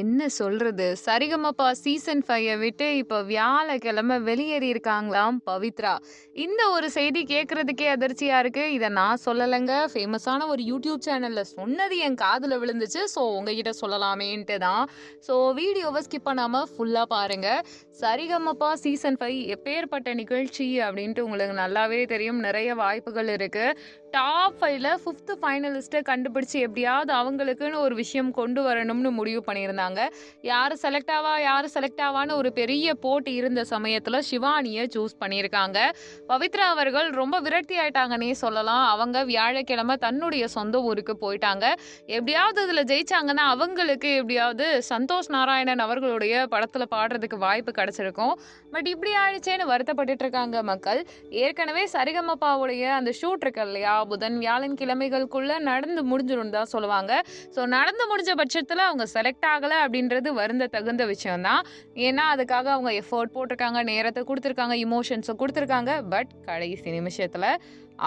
என்ன சொல்றது? சரிகமப்பா சீசன் 5 விட்டு இப்போ வியாழக்கிழமை வெளியேறி இருக்காங்களாம் பவித்ரா. இந்த ஒரு செய்தி கேட்கறதுக்கே அதிர்ச்சியா இருக்கு. இதை நான் சொல்லலைங்க ஃபேமஸான ஒரு யூடியூப் சேனல்ல சொன்னது என் காதில் விழுந்துச்சு. ஸோ உங்ககிட்ட சொல்லலாமேன்ட்டு தான். ஸோ வீடியோவை ஸ்கிப் பண்ணாம ஃபுல்லா பாருங்க. சரிகமப்பா சீசன் 5 எப்பேர்ப்பட்ட நிகழ்ச்சி அப்படின்ட்டு உங்களுக்கு நல்லாவே தெரியும். நிறைய வாய்ப்புகள் இருக்கு. டாப் 5ல 5த் ஃபைனலிஸ்ட்டை கண்டுபிடிச்சு எப்படியாவது அவங்களுக்குன்னு ஒரு விஷயம் கொண்டு வரணும்னு முடிவு பண்ணியிருந்தாங்க. யார் செலக்ட் ஆவா? யார் செலக்ட் ஆவான்னு ஒரு பெரிய போட்டி இருந்த சமயத்தில் சிவானியை சூஸ் பண்ணியிருக்காங்க. பவித்ரா அவர்கள் ரொம்ப விரக்தி ஆயிட்டாங்கன்னே சொல்லலாம். அவங்க வியாழக்கிழமை தன்னுடைய சொந்த ஊருக்கு போயிட்டாங்க. எப்படியாவது இதில் ஜெயிச்சாங்கன்னா அவங்களுக்கு எப்படியாவது சந்தோஷ் நாராயணன் அவர்களுடைய படத்தில் பாடுறதுக்கு வாய்ப்பு கிடச்சிருக்கும் பட் இப்படி ஆயிடுச்சேன்னு வருத்தப்பட்டுட்டு இருக்காங்க மக்கள். ஏற்கனவே சரிகமபாவுடைய அந்த ஷூட் இருக்கு இல்லையா? புதன், வியாழன் கிழமைகளுக்குள்ள நடந்து முடிஞ்சிடும் தான் சொல்லுவாங்க. ஸோ நடந்து முடிஞ்ச பட்சத்தில் அவங்க செலக்ட் ஆகலை அப்படின்றது வருந்த தகுந்த விஷயம் தான். ஏன்னா அதுக்காக அவங்க எஃபோர்ட் போட்டிருக்காங்க, நேரத்தை கொடுத்துருக்காங்க இமோஷன்ஸை கொடுத்துருக்காங்க பட் கடைசி நிமிஷத்தில்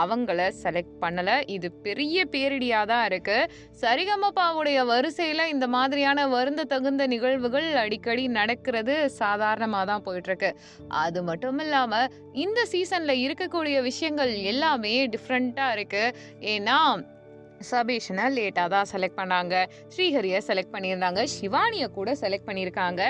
அவங்கள செலக்ட் பண்ணலை இது பெரிய பேரிடியாக தான் இருக்குது சரிகமபாவுடைய வரிசையில் இந்த மாதிரியான வருந்த தகுந்த நிகழ்வுகள் அடிக்கடி நடக்கிறது சாதாரணமாக தான் போயிட்டுருக்கு. அது மட்டும் இல்லாமல் இந்த சீசனில் இருக்கக்கூடிய விஷயங்கள் எல்லாமே டிஃப்ரெண்ட்டாக இருக்குது இருக்கு. ஏன்னா சபீஷனை லேட்டா தான் செலக்ட் பண்ணாங்க. ஸ்ரீஹரிய செலக்ட் பண்ணியிருந்தாங்க. ஷிவானிய கூட செலக்ட் பண்ணியிருக்காங்க.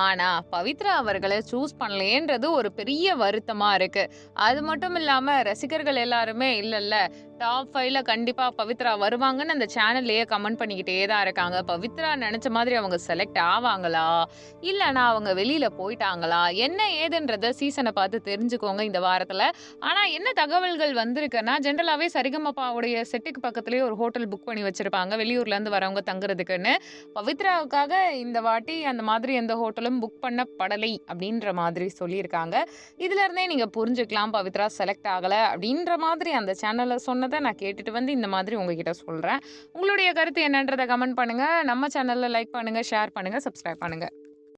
ஆனா பவித்ரா அவர்களை சூஸ் பண்ணலேன்றது ஒரு பெரிய வருத்தமா இருக்கு. அது மட்டும் இல்லாம ரசிகர்கள் எல்லாருமே இல்லல்ல டாப் ஃபைவ்ல கண்டிப்பா பவித்ரா வருவாங்கன்னு அந்த சேனல்லையே கமெண்ட் பண்ணிக்கிட்டே தான் இருக்காங்க. பவித்ரா நினச்ச மாதிரி அவங்க செலக்ட் ஆவாங்களா? இல்லைன்னா அவங்க வெளியில போயிட்டாங்களா? என்ன ஏதுன்றத சீசனை பார்த்து தெரிஞ்சுக்கோங்க இந்த வாரத்துல. ஆனா என்ன தகவல்கள் வந்திருக்குன்னா, ஜென்ரலாகவே சரிகமபாவுடைய செட்டுக்கு பக்கத்துலேயே ஒரு ஹோட்டல் புக் பண்ணி வச்சிருப்பாங்க. வெளியூர்ல இருந்து வரவங்க தங்குறதுக்குன்னு. பவித்ராவுக்காக இந்த வாட்டி அந்த மாதிரி எந்த ஹோட்டலும் புக் பண்ணப்படலை அப்படின்ற மாதிரி சொல்லியிருக்காங்க. இதுல இருந்தே நீங்க புரிஞ்சுக்கலாம் பவித்ரா செலக்ட் ஆகல அப்படின்ற மாதிரி அந்த சேனல்ல சொன்னது நான் கேட்டுட்டு வந்து இந்த மாதிரி உங்ககிட்ட சொல்றேன். உங்களுடைய கருத்து என்னன்றதை கமெண்ட் பண்ணுங்க. நம்ம சேனல்ல லைக் பண்ணுங்க, ஷேர் பண்ணுங்க, சப்ஸ்கிரைப் பண்ணுங்க.